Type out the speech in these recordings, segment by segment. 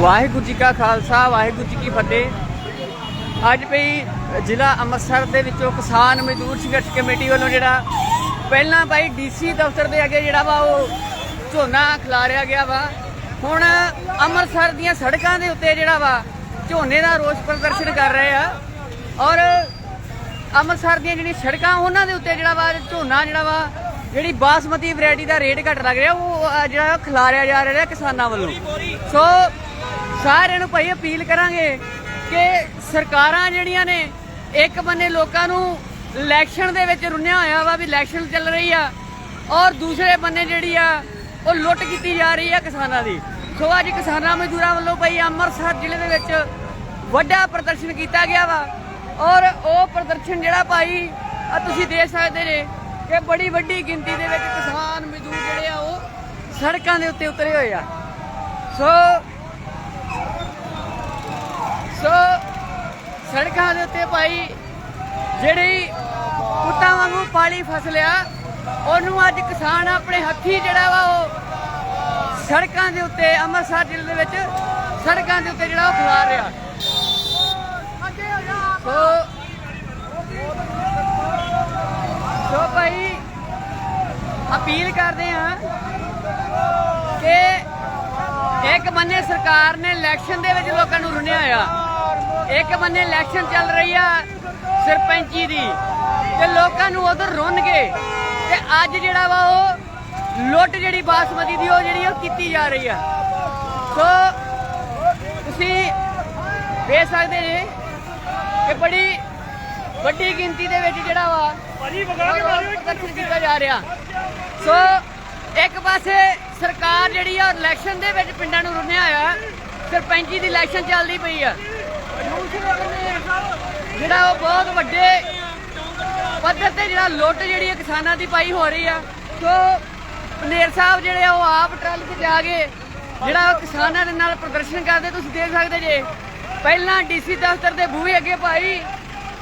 ਵਾਹਿਗੁਰੂ ਜੀ ਕਾ ਖਾਲਸਾ ਵਾਹਿਗੁਰੂ ਜੀ ਕੀ ਫਤਿਹ। ਅੱਜ ਭਈ ਜ਼ਿਲ੍ਹਾ ਅੰਮ੍ਰਿਤਸਰ ਦੇ ਵਿੱਚੋਂ ਕਿਸਾਨ ਮਜ਼ਦੂਰ ਸੰਘਰਸ਼ ਕਮੇਟੀ ਵੱਲੋਂ ਜਿਹੜਾ ਪਹਿਲਾਂ ਭਾਈ ਡੀਸੀ ਦਫ਼ਤਰ ਦੇ ਅੱਗੇ ਜਿਹੜਾ ਵਾ ਉਹ ਝੋਨਾ ਖਿਲਾਰਿਆ ਗਿਆ ਵਾ। ਹੁਣ ਅੰਮ੍ਰਿਤਸਰ ਦੀਆਂ ਸੜਕਾਂ ਦੇ ਉੱਤੇ ਜਿਹੜਾ ਵਾ ਝੋਨੇ ਦਾ ਰੋਸ ਪ੍ਰਦਰਸ਼ਨ ਕਰ ਰਹੇ ਆ। ਔਰ ਅੰਮ੍ਰਿਤਸਰ ਦੀਆਂ ਜਿਹੜੀਆਂ ਸੜਕਾਂ ਉਹਨਾਂ ਦੇ ਉੱਤੇ ਜਿਹੜਾ ਵਾ ਝੋਨਾ ਜਿਹੜਾ ਵਾ ਜਿਹੜੀ ਬਾਸਮਤੀ ਵੈਰਾਈਟੀ ਦਾ ਰੇਟ ਘੱਟ ਲੱਗ ਰਿਹਾ ਉਹ ਅਹ, ਜਿਹੜਾ ਖਿਲਾਰਿਆ ਜਾ ਰਿਹਾ ਕਿਸਾਨਾਂ ਵੱਲੋਂ। ਸੋ ਸਾਰਿਆਂ ਨੂੰ ਭਾਈ ਅਪੀਲ ਕਰਾਂਗੇ ਕਿ ਸਰਕਾਰਾਂ ਜਿਹੜੀਆਂ ਨੇ, ਇੱਕ ਬੰਨੇ ਲੋਕਾਂ ਨੂੰ ਇਲੈਕਸ਼ਨ ਦੇ ਵਿੱਚ ਰੁੰਨਿਆ ਹੋਇਆ ਵਾ ਵੀ ਇਲੈਕਸ਼ਨ ਚੱਲ ਰਹੀ ਆ ਔਰ ਦੂਸਰੇ ਬੰਨੇ ਜਿਹੜੀ ਆ, ਉਹ ਲੁੱਟ ਕੀਤੀ ਜਾ ਰਹੀ ਆ ਕਿਸਾਨਾਂ ਦੀ। ਸੋ ਅੱਜ ਕਿਸਾਨਾਂ ਮਜ਼ਦੂਰਾਂ ਵੱਲੋਂ ਭਾਈ ਅੰਮ੍ਰਿਤਸਰ ਜ਼ਿਲ੍ਹੇ ਦੇ ਵਿੱਚ ਵੱਡਾ ਪ੍ਰਦਰਸ਼ਨ ਕੀਤਾ ਗਿਆ ਵਾ ਔਰ ਉਹ ਪ੍ਰਦਰਸ਼ਨ ਜਿਹੜਾ ਭਾਈ ਤੁਸੀਂ ਦੇਖ ਸਕਦੇ ਨੇ ਕਿ ਬੜੀ ਵੱਡੀ ਗਿਣਤੀ ਦੇ ਵਿੱਚ ਕਿਸਾਨ ਮਜ਼ਦੂਰ ਜਿਹੜੇ ਆ, ਉਹ ਸੜਕਾਂ ਦੇ ਉੱਤੇ ਉਤਰੇ ਹੋਏ ਆ। ਸੋ ਸੋ ਸੜਕਾਂ ਦੇ ਉੱਤੇ ਭਾਈ ਜਿਹੜੀ ਪੁੱਤਾਂ ਵਾਂਗੂ ਪਾਲੀ ਫਸਲਿਆ ਉਹਨੂੰ ਅੱਜ ਕਿਸਾਨ ਆਪਣੇ ਹੱਥੀ ਜਿਹੜਾ ਵਾ ਉਹ ਸੜਕਾਂ ਦੇ ਉੱਤੇ, ਅੰਮ੍ਰਿਤਸਰ ਜ਼ਿਲ੍ਹੇ ਦੇ ਵਿੱਚ ਸੜਕਾਂ ਦੇ ਉੱਤੇ ਜਿਹੜਾ ਉਹ ਖਿਲਾ ਰਿਹਾ। ਸੋ ਸੋ ਭਾਈ ਅਪੀਲ ਕਰਦੇ ਹਾਂ ਕਿ ਇੱਕ ਬੰਨੇ ਸਰਕਾਰ ਨੇ ਇਲੈਕਸ਼ਨ ਦੇ ਵਿੱਚ ਲੋਕਾਂ ਨੂੰ ਰੁੰਨਿਆ ਆ ਇੱਕ ਬੰਨੇ ਇਲੈਕਸ਼ਨ ਚੱਲ ਰਹੀ ਆ ਸਰਪੰਚੀ ਦੀ ਤੇ ਲੋਕਾਂ ਨੂੰ ਉਧਰ ਰੁੰਨ ਕੇ ਤੇ ਅੱਜ ਜਿਹੜਾ ਵਾ ਉਹ ਲੁੱਟ ਜਿਹੜੀ ਬਾਸਮਤੀ ਦੀ ਉਹ ਜਿਹੜੀ ਉਹ ਕੀਤੀ ਜਾ ਰਹੀ ਆ। ਸੋ ਤੁਸੀਂ ਵੇਖ ਸਕਦੇ ਜੇ ਕਿ ਬੜੀ ਵੱਡੀ ਗਿਣਤੀ ਦੇ ਵਿੱਚ ਜਿਹੜਾ ਵਾ ਭਾਜੀ ਵਗਾ ਕੇ ਮਾਰਿਓ ਇੱਕ ਪ੍ਰਦਰਸ਼ਨ ਕੀਤਾ ਜਾ ਰਿਹਾ। ਸੋ ਇੱਕ ਪਾਸੇ ਸਰਕਾਰ ਜਿਹੜੀ ਆ ਇਲੈਕਸ਼ਨ ਦੇ ਵਿੱਚ ਪਿੰਡਾਂ ਨੂੰ ਰੁੰਨਿਆ ਆ ਸਰਪੰਚੀ ਦੀ ਇਲੈਕਸ਼ਨ ਚੱਲਦੀ ਪਈ ਆ। ਜਿਹੜਾ ਉਹ ਬਹੁਤ ਵੱਡੇ ਪੱਧਰ ਤੇ ਜਿਹੜਾ ਲੁੱਟ ਜਿਹੜੀ ਆ ਕਿਸਾਨਾਂ ਦੀ ਪਾਈ ਹੋ ਰਹੀ ਆ ਸੋ ਪਨੇਰ ਸਾਹਿਬ ਜਿਹੜੇ ਆ ਉਹ ਆਪ ਟਰਾਲੀ ਤੇ ਜਾ ਕੇ ਜਿਹੜਾ ਕਿਸਾਨਾਂ ਦੇ ਨਾਲ ਪ੍ਰਦਰਸ਼ਨ ਕਰਦੇ, ਤੁਸੀਂ ਦੇਖ ਸਕਦੇ ਜੇ। ਪਹਿਲਾਂ ਡੀਸੀ ਦਫ਼ਤਰ ਦੇ ਬੂਹੇ ਅੱਗੇ ਭਾਈ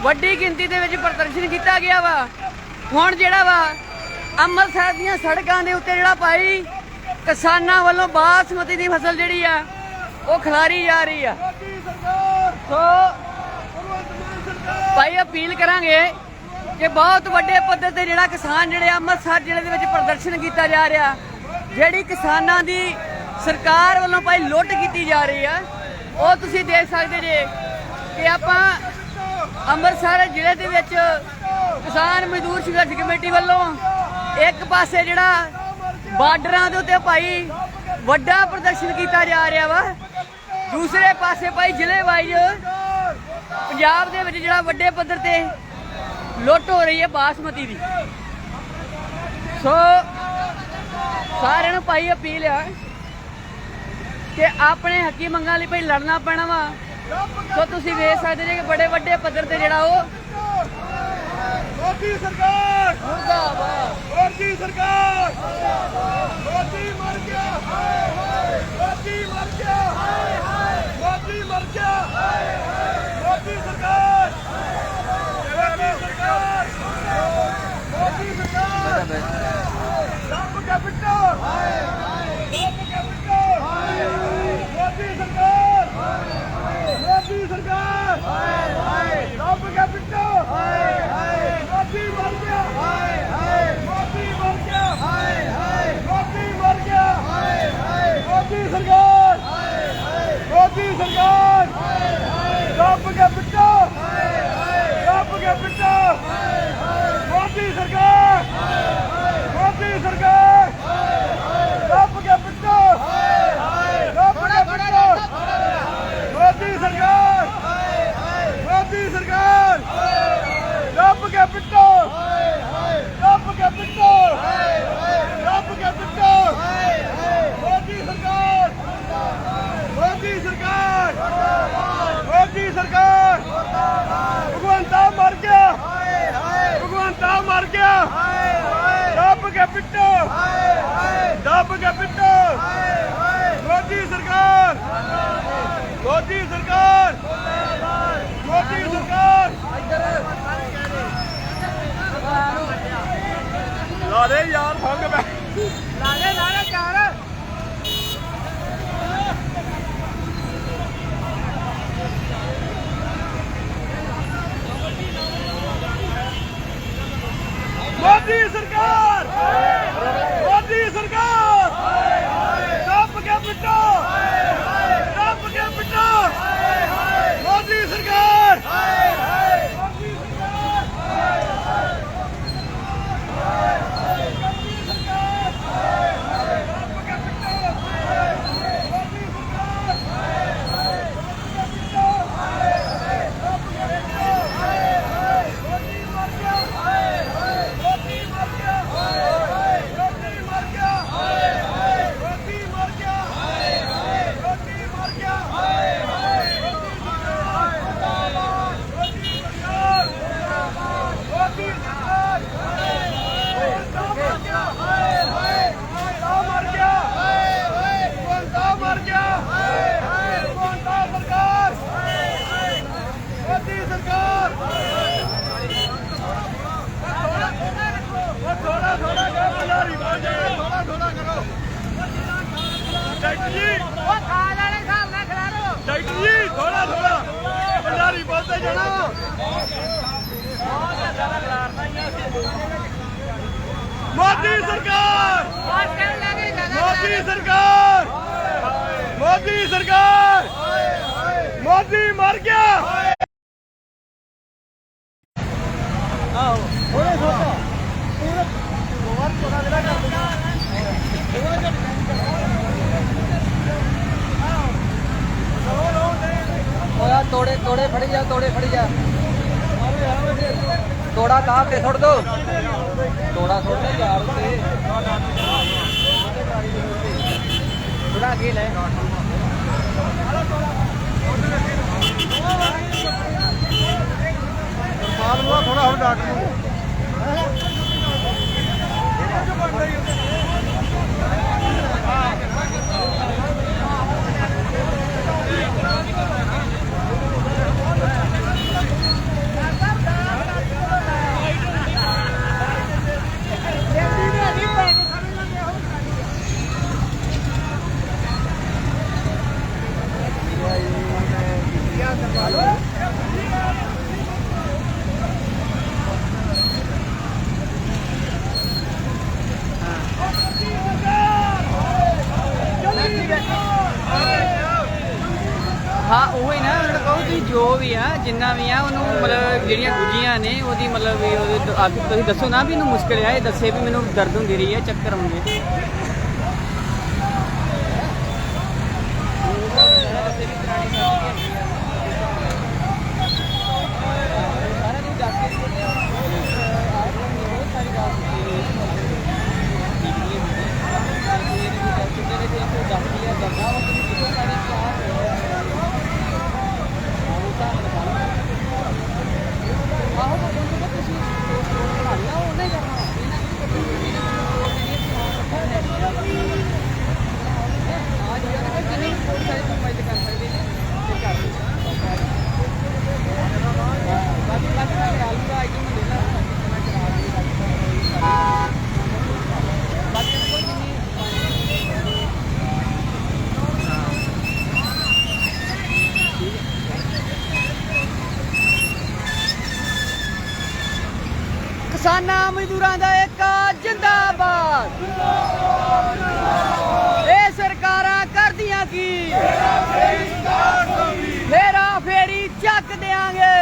ਵੱਡੀ ਗਿਣਤੀ ਦੇ ਵਿੱਚ ਪ੍ਰਦਰਸ਼ਨ ਕੀਤਾ ਗਿਆ ਵਾ। ਹੁਣ ਜਿਹੜਾ ਵਾ ਅੰਮ੍ਰਿਤਸਰ ਦੀਆਂ ਸੜਕਾਂ ਦੇ ਉੱਤੇ ਜਿਹੜਾ ਭਾਈ ਕਿਸਾਨਾਂ ਵੱਲੋਂ ਬਾਸਮਤੀ ਦੀ ਫਸਲ ਜਿਹੜੀ ਆ, ਉਹ ਖਿਲਾਰੀ ਜਾ ਰਹੀ ਆ। ਸੋ ਭਾਈ, ਅਪੀਲ ਕਰਾਂਗੇ ਕਿ ਬਹੁਤ ਵੱਡੇ ਪੱਧਰ ਤੇ ਜਿਹੜਾ ਕਿਸਾਨ ਜਿਹੜੇ ਅੰਮ੍ਰਿਤਸਰ ਜ਼ਿਲ੍ਹੇ ਦੇ ਵਿੱਚ ਪ੍ਰਦਰਸ਼ਨ ਕੀਤਾ ਜਾ ਰਿਹਾ। ਜਿਹੜੀ ਕਿਸਾਨਾਂ ਦੀ ਸਰਕਾਰ ਵੱਲੋਂ ਭਾਈ ਲੁੱਟ ਕੀਤੀ ਜਾ ਰਹੀ ਆ, ਉਹ ਤੁਸੀਂ ਦੇਖ ਸਕਦੇ ਜੇ ਕਿ ਆਪਾਂ ਅੰਮ੍ਰਿਤਸਰ ਜ਼ਿਲ੍ਹੇ ਦੇ ਵਿੱਚ ਕਿਸਾਨ ਮਜ਼ਦੂਰ ਸੰਘਰਸ਼ ਕਮੇਟੀ ਵੱਲੋਂ ਇੱਕ ਪਾਸੇ ਜਿਹੜਾ ਬਾਰਡਰਾਂ ਦੇ ਉੱਤੇ ਭਾਈ ਵੱਡਾ ਪ੍ਰਦਰਸ਼ਨ ਕੀਤਾ ਜਾ ਰਿਹਾ ਵਾ ਦੂਸਰੇ ਪਾਸੇ ਭਾਈ ਜ਼ਿਲ੍ਹੇ ਵਾਈਜ਼ ਪੰਜਾਬ ਦੇ ਵਿੱਚ ਜਿਹੜਾ ਵੱਡੇ ਪੱਧਰ ਤੇ ਲੁੱਟ ਹੋ ਰਹੀ ਹੈ ਬਾਸਮਤੀ ਦੀ। ਸੋ ਸਾਰਿਆਂ ਨੂੰ ਭਾਈ ਅਪੀਲ ਆ ਕਿ ਆਪਣੇ ਹੱਕੀ ਮੰਗਾਂ ਲਈ ਭਾਈ ਲੜਨਾ ਪੈਣਾ ਵਾ। ਸੋ ਤੁਸੀਂ ਵੇਖ ਸਕਦੇ ਜੇ ਕਿ ਬੜੇ ਵੱਡੇ ਪੱਧਰ ਤੇ ਜਿਹੜਾ ਉਹ ਮੋਦੀ ਸਰਕਾਰ ਮੁਰਦਾਬਾਦ ਮੋਦੀ ਸਰਕਾਰ, ਮੋਦੀ ਮਰ ਗਿਆ, ਹਾਏ ਹਾਏ, ਮੋਦੀ ਮਰ ਗਿਆ, ਹਾਏ। ਹਾਏ ਮੋਦੀ ਹਾਏ ਹਾਏ ਮੋਦੀ ਸਰਕਾਰ ਮੋਦੀ ਸਰਕਾਰ ਮੋਦੀ ਸਰਕਾਰ ਰੱਬ ਕੈਪੀਟਲ ਹਾਏ ਹਾਏ ਰੱਬ ਕੈਪੀਟਲ ਹਾਏ ਹਾਏ ਮੋਦੀ ਸਰਕਾਰ ਮੋਦੀ ਸਰਕਾਰ ਹਾਏ ਹਾਏ ਰੱਬ ਕੈਪੀਟਲ ਹਾਏ ਹਾਏ ਮੋਦੀ ਮਰ ਗਿਆ ਹਾਏ ਹਾਏ ਮੋਦੀ ਮਰ ਗਿਆ ਹਾਏ ਹਾਏ ਮੋਦੀ ਮਰ ਗਿਆ ਹਾਏ ਹਾਏ ਮੋਦੀ ਸਰਕਾਰ। ਦੱਬ ਕੇ ਪਿੱਟੋ। ਮੋਦੀ ਸਰਕਾਰ। ਮੋਦੀ ਸਰਕਾਰ। ਮੋਦੀ ਸਰਕਾਰ। ਲਾ ਦੇ ਯਾਰ ਫੰਗ ਬੈ ਲਾ ਦੇ ਲਾ ਦੇ ਯਾਰ ਮੋਦੀ ਸਰਕਾਰ। ਪਿੱਟੋ ਹਾਏ ਹਾਏ ਰੱਬ ਕੇ ਪਿੱਟੋ ਹਾਏ ਹਾਏ। ਮੋਦੀ ਸਰਕਾਰ। ਹਾਏ مودی سرکار! مودی سرکار! مودی سرکار! مودی مر گیا! توڑے توڑے پھڑ گیا توڑے پھڑ گیا Yeah. توڑا کہاں پہ چھوڑ دو توڑا چھوڑ دو یار سے پورا کھیل ہے تھوڑا ہم ڈاکٹر ਵੀ ਤੁਸੀਂ ਦੱਸੋ ਨਾ ਵੀ ਇਹਨੂੰ ਮੁਸ਼ਕਿਲ ਆ ਇਹ ਦੱਸੇ ਵੀ ਮੈਨੂੰ ਦਰਦ ਹੁੰਦੀ ਰਹੀ ਹੈ, ਚੱਕਰ ਆਉਂਦੇ ਕਿਸਾਨਾਂ ਮਜ਼ਦੂਰਾਂ ਦਾ ਇੱਕ ਜਿੰਦਾਬਾਦ। ਇਹ ਸਰਕਾਰਾਂ ਕਰਦੀਆਂ ਕੀ? ਫੇਰਾ ਫੇਰੀ ਚੱਕ ਦੇਾਂਗੇ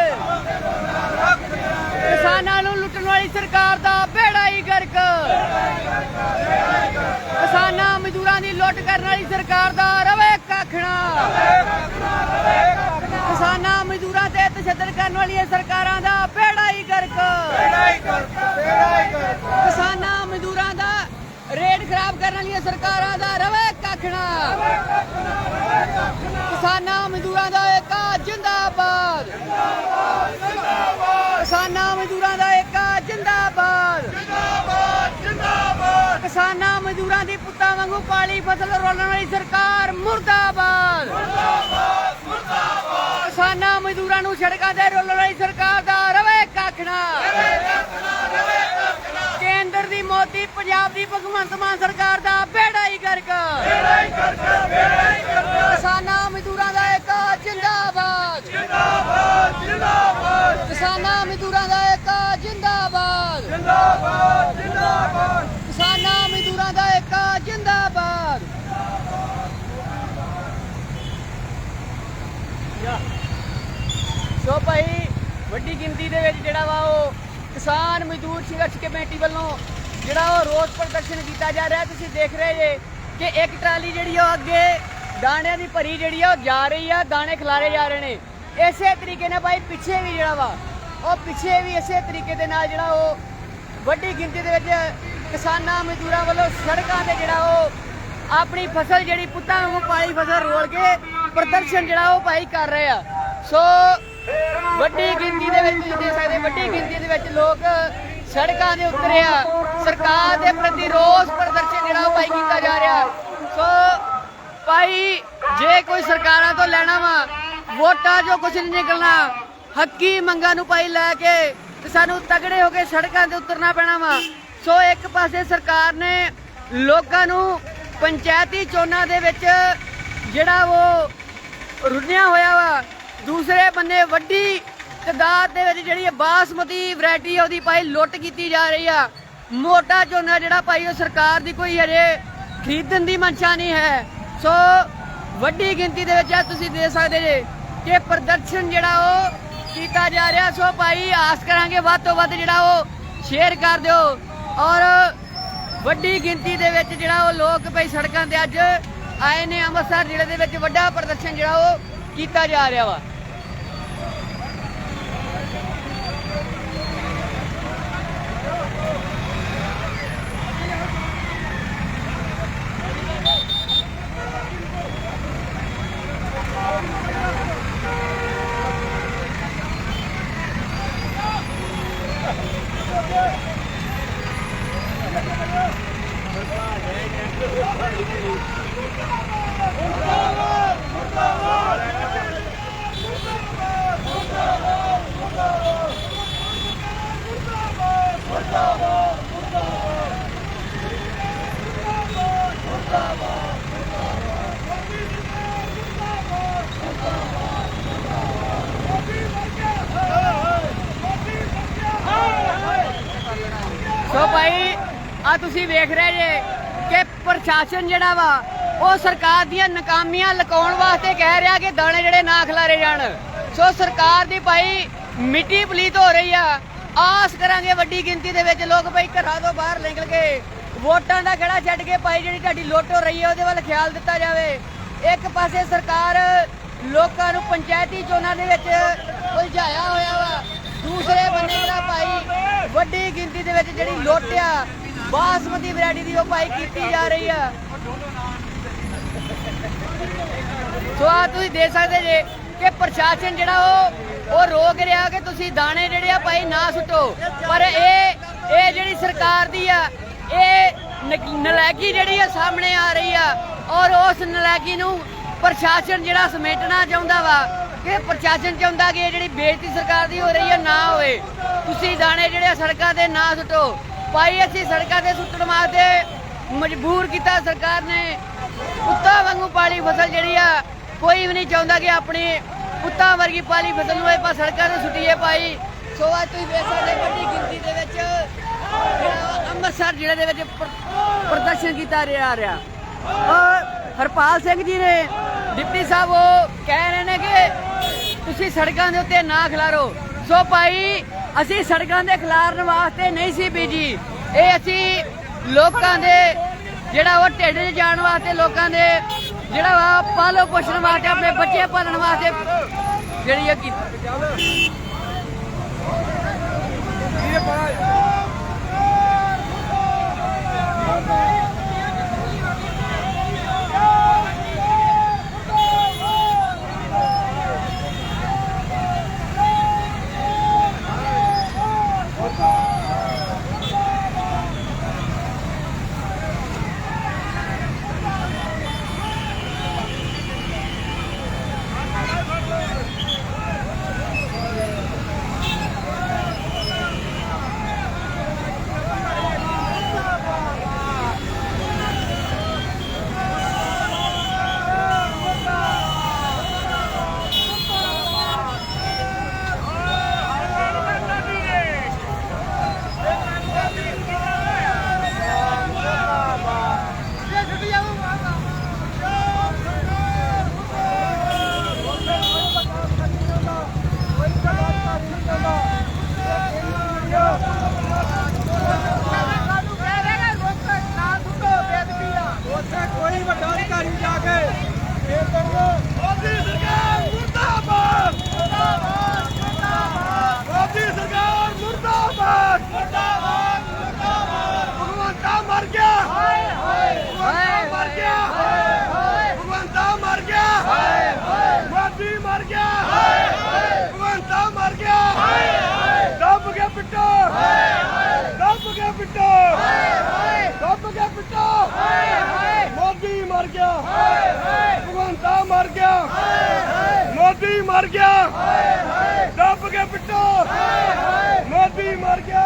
ਕਿਸਾਨਾਂ ਨੂੰ ਲੁੱਟਣ ਵਾਲੀ ਸਰਕਾਰ ਦਾ ਬੇੜਾ ਹੀ ਗਰਕ। ਕਿਸਾਨਾਂ ਮਜ਼ਦੂਰਾਂ ਦੀ ਲੁੱਟ ਕਰਨ ਵਾਲੀ ਸਰਕਾਰ ਦਾ ਰਵੇ ਕੱਖਣਾ। ਕਿਸਾਨਾਂ ਮਜ਼ਦੂਰਾਂ ਤੇ ਤਸ਼ੱਦਦ ਕਰਨ ਵਾਲੀਆਂ ਸਰਕਾਰਾਂ ਦਾ ਬੇੜਾ ਹੀ ਗਰਕ। ਕਿਸਾਨਾਂ ਮਜ਼ਦੂਰਾਂ ਦਾ ਰੇਟ ਖਰਾਬ ਕਰਨ ਵਾਲੀਆਂ ਸਰਕਾਰਾਂ ਦਾ ਰਵੇ ਕਾਖਣਾ। ਕਿਸਾਨਾਂ ਮਜ਼ਦੂਰਾਂ ਦਾ ਏਕਾ ਜਿੰਦਾਬਾਦ। ਕਿਸਾਨਾਂ ਮਜ਼ਦੂਰਾਂ ਦਾ ਏਕਾ ਜਿੰਦਾਬਾਦ। ਕਿਸਾਨਾਂ ਮਜ਼ਦੂਰਾਂ ਦੀ ਪੁੱਤਾਂ ਵਾਂਗੂ ਪਾਲੀ ਫਸਲ ਰੋਲਣ ਵਾਲੀ ਸਰਕਾਰ ਮੁਰਦਾਬਾਦ। ਕਿਸਾਨਾਂ ਮਜ਼ਦੂਰਾਂ ਨੂੰ ਸੜਕਾਂ ਤੇ ਰੋਲਣ ਵਾਲੀ ਸਰਕਾਰ ਦਾ ਰਵੇ ਕਾਖਣਾ ਕੇਂਦਰ ਦੀ ਮੋਦੀ, ਪੰਜਾਬ ਦੀ ਭਗਵੰਤ ਮਾਨ ਸਰਕਾਰ ਦਾ ਬੇੜਾ ਹੀ ਗਰਕ। ਕਿਸਾਨਾਂ ਮਜ਼ਦੂਰਾਂ ਦਾ ਇੱਕ ਜਿੰਦਾਬਾਦ। ਕਿਸਾਨਾਂ ਮਜ਼ਦੂਰਾਂ ਦਾ ਇੱਕ ਜਿੰਦਾਬਾਦ ਕਿਸਾਨਾਂ ਮਜ਼ਦੂਰਾਂ ਦਾ ਇੱਕ ਜਿੰਦਾਬਾਦ ਸੋ ਭਾਈ, ਵੱਡੀ ਗਿਣਤੀ ਦੇ ਵਿੱਚ ਜਿਹੜਾ ਵਾ ਉਹ ਕਿਸਾਨ ਮਜ਼ਦੂਰ ਸੰਘਰਸ਼ ਕਮੇਟੀ ਵੱਲੋਂ ਜਿਹੜਾ ਉਹ ਰੋਸ ਪ੍ਰਦਰਸ਼ਨ ਕੀਤਾ ਜਾ ਰਿਹਾ, ਤੁਸੀਂ ਦੇਖ ਰਹੇ ਜੇ ਕਿ ਇੱਕ ਟਰਾਲੀ ਜਿਹੜੀ ਆ ਉਹ ਅੱਗੇ ਦਾਣਿਆਂ ਦੀ ਭਰੀ ਜਿਹੜੀ ਆ ਉਹ ਜਾ ਰਹੀ ਆ, ਦਾਣੇ ਖਿਲਾਰੇ ਜਾ ਰਹੇ ਨੇ। ਇਸੇ ਤਰੀਕੇ ਨਾਲ ਭਾਈ ਪਿੱਛੇ ਵੀ ਜਿਹੜਾ ਵਾ, ਉਹ ਪਿੱਛੇ ਵੀ ਇਸੇ ਤਰੀਕੇ ਦੇ ਨਾਲ ਜਿਹੜਾ ਉਹ ਵੱਡੀ ਗਿਣਤੀ ਦੇ ਵਿੱਚ ਕਿਸਾਨਾਂ ਮਜ਼ਦੂਰਾਂ ਵੱਲੋਂ ਸੜਕਾਂ ਤੇ ਜਿਹੜਾ ਉਹ ਆਪਣੀ ਫਸਲ ਜਿਹੜੀ ਪੁੱਤਾਂ ਵਾਂਗੂ ਪਾਲੀ ਫਸਲ ਰੋਲ ਕੇ ਪ੍ਰਦਰਸ਼ਨ ਜਿਹੜਾ ਉਹ ਭਾਈ ਕਰ ਰਹੇ ਆ। ਸੋ ਵੱਡੀ ਗਿਣਤੀ ਦੇ ਵਿੱਚ ਤੁਸੀਂ ਦੇਖ ਸਕਦੇ, ਵੱਡੀ ਗਿਣਤੀ ਦੇ ਵਿੱਚ ਲੋਕ ਸੜਕਾਂ ਦੇ ਉਤਰੇ ਆ। ਸਰਕਾਰ ਦੇ ਪ੍ਰਤੀ ਰੋਸ ਪ੍ਰਦਰਸ਼ਨ ਜਿਹੜਾ ਭਾਈ ਕੀਤਾ ਜਾ ਰਿਹਾ। ਸੋ ਭਾਈ, ਜੇ ਕੋਈ ਸਰਕਾਰਾਂ ਤੋਂ ਲੈਣਾ ਵਾ, ਵੋਟਾਂ ਜੋ ਕੁਝ ਨਹੀਂ ਨਿਕਲਣਾ। ਹੱਕੀ ਮੰਗਾਂ ਨੂੰ ਭਾਈ ਲੈ ਕੇ ਤੇ ਸਾਨੂੰ ਤਗੜੇ ਹੋ ਕੇ ਸੜਕਾਂ ਤੇ ਉਤਰਨਾ ਪੈਣਾ ਵਾ। ਸੋ ਇੱਕ ਪਾਸੇ ਸਰਕਾਰ ਨੇ ਲੋਕਾਂ ਨੂੰ ਪੰਚਾਇਤੀ ਚੋਣਾਂ ਦੇ ਵਿੱਚ ਜਿਹੜਾ ਉਹ ਰੁੱਝਿਆ ਹੋਇਆ ਵਾ ਦੂਸਰੇ ਬੰਨੇ ਵੱਡੀ ਤਾਦਾਦ ਦੇ ਵਿੱਚ ਜਿਹੜੀ ਬਾਸਮਤੀ ਵੈਰਾਈਟੀ ਆ, ਉਹਦੀ ਭਾਈ ਲੁੱਟ ਕੀਤੀ ਜਾ ਰਹੀ ਆ। ਮੋਟਾ ਝੋਨਾ ਜਿਹੜਾ ਭਾਈ ਉਹ ਸਰਕਾਰ ਦੀ ਕੋਈ ਹਜੇ ਖਰੀਦਣ ਦੀ ਮਨਸ਼ਾ ਨਹੀਂ ਹੈ। ਸੋ ਵੱਡੀ ਗਿਣਤੀ ਦੇ ਵਿੱਚ ਤੁਸੀਂ ਦੇਖ ਸਕਦੇ ਜੇ ਕਿ ਪ੍ਰਦਰਸ਼ਨ ਜਿਹੜਾ ਉਹ ਕੀਤਾ ਜਾ ਰਿਹਾ। ਸੋ ਭਾਈ ਆਸ ਕਰਾਂਗੇ ਵੱਧ ਤੋਂ ਵੱਧ ਜਿਹੜਾ ਉਹ ਸ਼ੇਅਰ ਕਰ ਦਿਓ। ਔਰ ਵੱਡੀ ਗਿਣਤੀ ਦੇ ਵਿੱਚ ਜਿਹੜਾ ਉਹ ਲੋਕ ਭਾਈ ਸੜਕਾਂ ਤੇ ਅੱਜ ਆਏ ਨੇ, ਅੰਮ੍ਰਿਤਸਰ ਜ਼ਿਲ੍ਹੇ ਦੇ ਵਿੱਚ ਵੱਡਾ ਪ੍ਰਦਰਸ਼ਨ ਜਿਹੜਾ ਉਹ ਕੀਤਾ ਜਾ ਰਿਹਾ ਵਾ। ਸੋ ਭਾਈ ਆ ਤੁਸੀਂ ਵੇਖ ਰਹੇ ਜੇ ਪ੍ਰਸ਼ਾਸਨ ਜਿਹੜਾ ਵਾ, ਉਹ ਸਰਕਾਰ ਦੀਆਂ ਨਾਕਾਮੀਆਂ ਲੁਕਾਉਣ ਵਾਸਤੇ ਕਹਿ ਰਿਹਾ ਕਿ ਦਾਣੇ ਜਿਹੜੇ ਨਾ ਖਿਲਾਰੇ ਜਾਣ। ਸੋ ਸਰਕਾਰ ਦੀ ਭਾਈ ਮਿੱਟੀ ਪਲੀਤ ਹੋ ਰਹੀ ਆ। ਆਸ ਕਰਾਂਗੇ ਵੱਡੀ ਗਿਣਤੀ ਦੇ ਵਿੱਚ ਲੋਕ ਭਾਈ ਘਰਾਂ ਤੋਂ ਬਾਹਰ ਨਿਕਲ ਕੇ ਵੋਟਾਂ ਦਾ ਖੜਾ ਛੱਡ ਕੇ ਭਾਈ ਜਿਹੜੀ ਤੁਹਾਡੀ ਲੁੱਟ ਹੋ ਰਹੀ ਹੈ ਉਹਦੇ ਵੱਲ ਖਿਆਲ ਦਿੱਤਾ ਜਾਵੇ। ਇੱਕ ਪਾਸੇ ਸਰਕਾਰ ਲੋਕਾਂ ਨੂੰ ਪੰਚਾਇਤੀ ਚੋਣਾਂ ਦੇ ਵਿੱਚ ਉਲਝਾਇਆ ਹੋਇਆ ਵਾ। ਦੂਸਰੇ ਬੰਨੇ ਦਾ ਭਾਈ ਵੱਡੀ ਗਿਣਤੀ ਦੇ ਵਿੱਚ ਜਿਹੜੀ ਲੁੱਟ ਆ ਬਾਸਮਤੀ ਵੈਰਾਈਟੀ ਦੀ ਉਹ ਭਾਈ ਕੀਤੀ ਜਾ ਰਹੀ ਆ। ਸੋ ਆ ਤੁਸੀਂ ਦੇਖ ਸਕਦੇ ਜੇ ਕਿ ਪ੍ਰਸ਼ਾਸਨ ਜਿਹੜਾ ਉਹ ਉਹ ਰੋਕ ਰਿਹਾ ਕਿ ਤੁਸੀਂ ਦਾਣੇ ਜਿਹੜੇ ਆ ਭਾਈ ਨਾ ਸੁੱਟੋ। ਪਰ ਇਹ ਇਹ ਜਿਹੜੀ ਸਰਕਾਰ ਦੀ ਆ, ਇਹ ਨਲਾਇਕੀ ਜਿਹੜੀ ਆ ਸਾਹਮਣੇ ਆ ਰਹੀ ਆ ਔਰ ਉਸ ਨਲਾਇਕੀ ਨੂੰ ਪ੍ਰਸ਼ਾਸਨ ਜਿਹੜਾ ਸਮੇਟਣਾ ਚਾਹੁੰਦਾ ਵਾ ਕਿ ਪ੍ਰਸ਼ਾਸਨ ਚਾਹੁੰਦਾ ਕਿ ਇਹ ਜਿਹੜੀ ਬੇਇੱਜ਼ਤੀ ਸਰਕਾਰ ਦੀ ਹੋ ਰਹੀ ਹੈ ਨਾ ਹੋਵੇ। ਤੁਸੀਂ ਦਾਣੇ ਜਿਹੜੇ ਆ ਸੜਕਾਂ ਤੇ ਨਾ ਸੁੱਟੋ। ਭਾਈ, ਅਸੀਂ ਸੜਕਾਂ ਤੇ ਸੁੱਟਣ ਵਾਸਤੇ ਮਜਬੂਰ ਕੀਤਾ ਸਰਕਾਰ ਨੇ। ਕੁੱਤਾ ਵਾਂਗੂ ਪਾਲੀ ਫਸਲ ਜਿਹੜੀ ਆ, ਕੋਈ ਵੀ ਨਹੀਂ ਚਾਹੁੰਦਾ ਕਿ ਆਪਣੀ ਕੁੱਤਾ ਵਰਗੀ ਪਾਲੀ ਫਸਲ ਨੂੰ ਆਪਾਂ ਸੜਕਾਂ ਤੇ ਸੁੱਟੀਏ ਭਾਈ। ਸੋ ਅੱਜ ਤੁਸੀਂ ਵੇਖ ਸਕਦੇ ਵੱਡੀ ਗਿਣਤੀ ਦੇ ਵਿੱਚ ਅੰਮ੍ਰਿਤਸਰ ਜ਼ਿਲ੍ਹੇ ਦੇ ਵਿੱਚ ਪ੍ਰਦਰਸ਼ਨ ਕੀਤਾ ਰਿਹਾ ਰਿਹਾ। ਔਰ ਹਰਪਾਲ ਸਿੰਘ ਜੀ ਨੇ ਡਿਪਟੀ ਸਾਹਿਬ ਉਹ ਕਹਿ ਰਹੇ ਨੇ ਕਿ ਤੁਸੀਂ ਸੜਕਾਂ ਦੇ ਉੱਤੇ ਨਾ ਖਿਲਾਰੋ। ਸੋ ਭਾਈ ਅਸੀਂ ਸੜਕਾਂ ਦੇ ਖਿਲਾਰਨ ਵਾਸਤੇ ਨਹੀਂ ਸੀ ਬੀਜੀ। ਇਹ ਅਸੀਂ ਲੋਕਾਂ ਦੇ ਜਿਹੜਾ ਉਹ ਢਿੱਡ 'ਚ ਜਾਣ ਵਾਸਤੇ ਲੋਕਾਂ ਦੇ ਜਿਹੜਾ ਵਾ ਪਾਲੋ ਪੋਸ਼ਣ ਵਾਸਤੇ, ਆਪਣੇ ਬੱਚੇ ਪਾਲਣ ਵਾਸਤੇ ਜਿਹੜੀ ਇਹ ਕੀਤੀ ਕੋਈ ਵੱਡਾ ਅਧਿਕਾਰੀ ਜਾ ਕੇ ਇਹ ਕਰੋ ਮੋਦੀ ਸਰਕਾਰ ਮੁਰਦਾਬਾਦ ਮੁਰਦਾਬਾਦ ਮੁਰਦਾਬਾਦ ਮੋਦੀ ਸਰਕਾਰ ਮੁਰਦਾਬਾਦ ਮੁਰਦਾਬਾਦ ਮੁਰਦਾਬਾਦ ਭਗਵੰਤਾ ਮਰ ਗਿਆ ਹਾਏ ਹਾਏ ਭਗਵੰਤਾ ਮਰ ਗਿਆ ਹਾਏ ਹਾਏ ਭਗਵੰਤਾ ਮਰ ਗਿਆ ਹਾਏ ਹਾਏ ਮੋਦੀ ਮਰ ਗਿਆ ਹਾਏ ਹਾਏ ਭਗਵੰਤਾ ਮਰ ਗਿਆ ਹਾਏ ਹਾਏ ਦੱਬ ਕੇ ਪਿੱਟੋ। ਹਾਏ ਹਾਏ ਦੱਬ ਕੇ ਪਿੱਟੋ। ਹਾਏ ਹਾਏ ਦੱਬ ਕੇ ਪਿੱਟੋ। ਹਾਏ ਹਾਏ ਮੋਦੀ ਮਰ ਗਿਆ। ਹਾਏ ਹਾਏ ਭਗਵੰਤਾ ਮਰ ਗਿਆ। ਹਾਏ ਹਾਏ ਮੋਦੀ ਮਰ ਗਿਆ। ਹਾਏ ਹਾਏ ਦੱਬ ਕੇ ਪਿੱਟੋ। ਹਾਏ ਹਾਏ ਮੋਦੀ ਮਰ ਗਿਆ।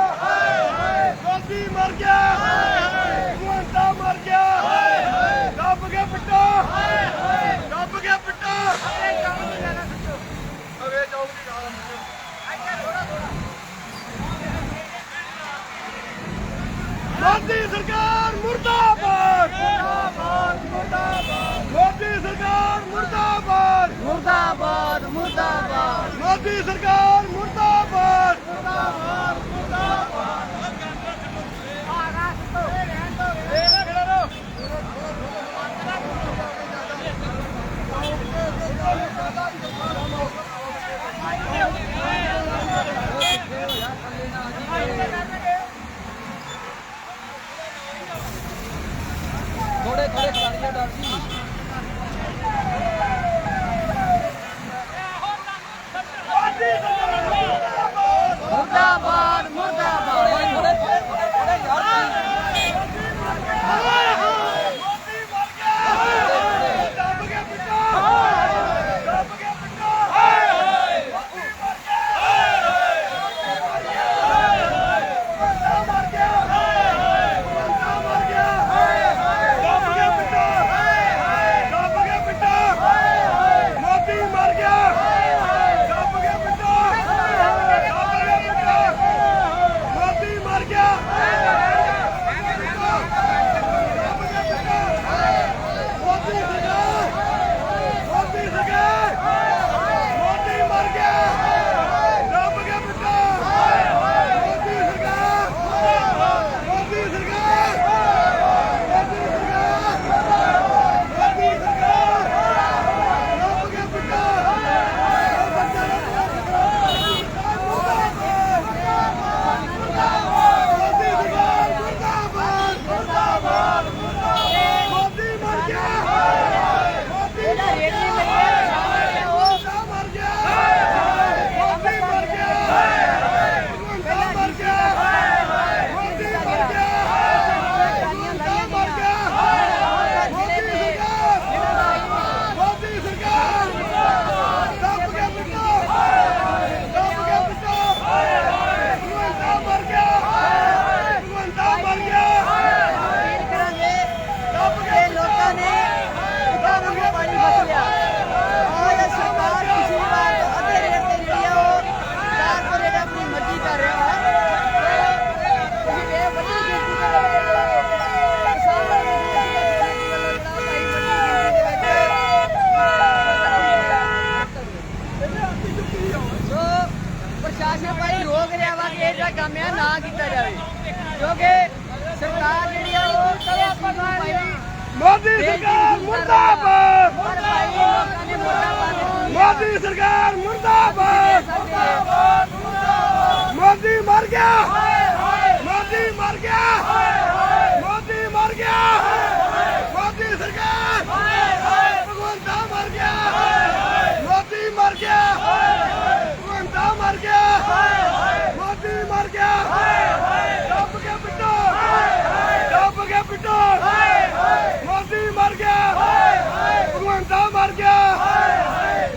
ਮੋਦੀ ਸਰਕਾਰ ਮੁਰਦਾਬਾਦ। ਮੁਰਦਾਬਾਦ ਮੁਰਦਾਬਾਦ। ਮੋਦੀ ਸਰਕਾਰ ਮੁਰਦਾਬਾਦ। ਮੁਰਦਾਬਾਦ ਮੁਰਦਾਬਾਦ। ਮੋਦੀ ਸਰਕਾਰ ਮੁਰਦਾਬਾਦ। ਮੁਰਦਾਬਾਦ ਮੋਦੀ ਮਰ ਗਿਆ। ਭਗਵੰਤਾ ਮਰ ਗਿਆ।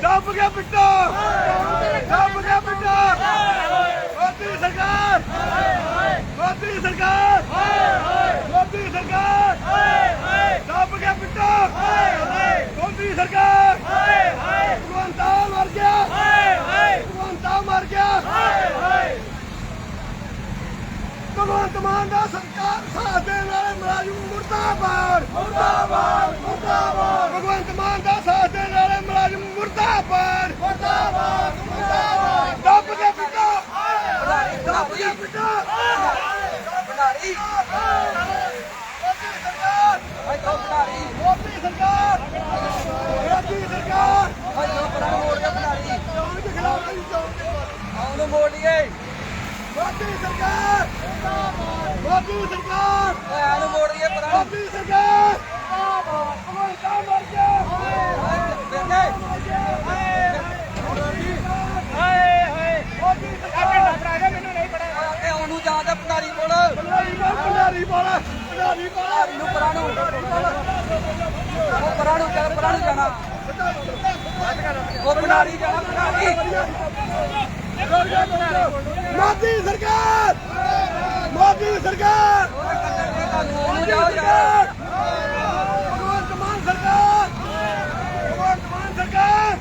ਦੱਬ ਕੇ ਪਿੱਟੋ। ਦੱਬ ਕੇ ਪਿੱਟੋ। ਮੋਦੀ ਸਰਕਾਰ। ਮੋਦੀ ਸਰਕਾਰ। ਮੋਦੀ ਸਰਕਾਰ। ਦੱਬ ਕੇ ਪਿੱਟੋ। ਮੋਦੀ ਸਰਕਾਰ। ਭਗਵੰਤਾ ਮਰ ਗਿਆ। ਭਗਵੰਤਾ ਮਰ ਗਿਆ। ਭਗਵੰਤ ਮਾਨ ਦਾ ਸਰਕਾਰ ਸਾਥ ਮੁਰਦਾਬਾਦ। ਮੁਰਦਾਬਾਦ ਮੁਰਦਾਬਾਦ। ਭਗਵੰਤ ਮਾਨ ਦਾ ਸਾਥ ਦੇਣ ਵਾਲੇ ਮੁਲਾਜ਼ਮ ਮੁਰਦਾਬਾਦ। ਮੁਰਦਾਬਾਦ ਮੁਰਦਾਬਾਦ। ਦੱਬ ਕੇ ਪਿੱਟੋ ਦੱਬ ਕੇ ਪਿੱਟੋ ਭੰਡਾਰੀ ਮੋਦੀ ਸਰਕਾਰ। ਮੋਦੀ ਸਰਕਾਰ। ਸਰਕਾਰ ਇੱਥੋਂ ਪਰਾਂ ਮੋੜ ਕੇ ਭੰਡਾਰੀ। ਚੋਣ ਦੇ ਖਿਲਾਫ ਚੋਣ ਦੇ ਖਿਲਾਫ। ਆਉਨੂੰ ਮੋੜ ਲਈਏ। ਮੋਦੀ ਸਰਕਾਰ! ਮੋਦੀ ਸਰਕਾਰ! ਓਏ ਆਨੂੰ ਮੋੜ ਲਈਏ ਪਰਾਂ ਮੋਦੀ ਸਰਕਾਰ! ਭਗਵੰਤਾ ਮਰ ਗਿਆ। ਹਾਏ ਹਾਏ ਮੋਦੀ ਸਰਕਾਰ! ਭਰਾਗਾ ਮੈਨੂੰ ਨਹੀਂ ਪੜਾ ਤੇ ਉਹਨੂੰ ਜਾ ਕੇ ਭੰਡਾਰੀ ਕੋਲ। ਭੰਡਾਰੀ ਬੋਲ ਭੰਡਾਰੀ ਬੋਲ ਭੰਡਾਰੀ ਬੋਲ ਨੂੰ ਪਰਾਂ ਨੂੰ। ਉਹ ਪਰਾਂ ਨੂੰ ਚੱਲ ਪਰਾਂ ਨੂੰ ਜਾਣਾ। ਉਹ ਭੰਡਾਰੀ ਜਾਣਾ ਭੰਡਾਰੀ। ਮੋਦੀ ਸਰਕਾਰ ਮੋਦੀ ਸਰਕਾਰ ਉਹਨੂੰ ਜਾਓ ਭਗਵੰਤ ਮਾਨ ਸਰਕਾਰ ਭਗਵੰਤ ਮਾਨ ਸਰਕਾਰ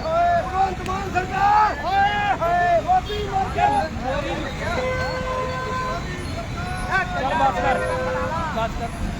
ਭਗਵੰਤ ਮਾਨ ਸਰਕਾਰ ਹਾਏ ਹੋਏ ਮੋਦੀ ਮਰ ਬਸ ਕਰ ਬਸ ਕਰ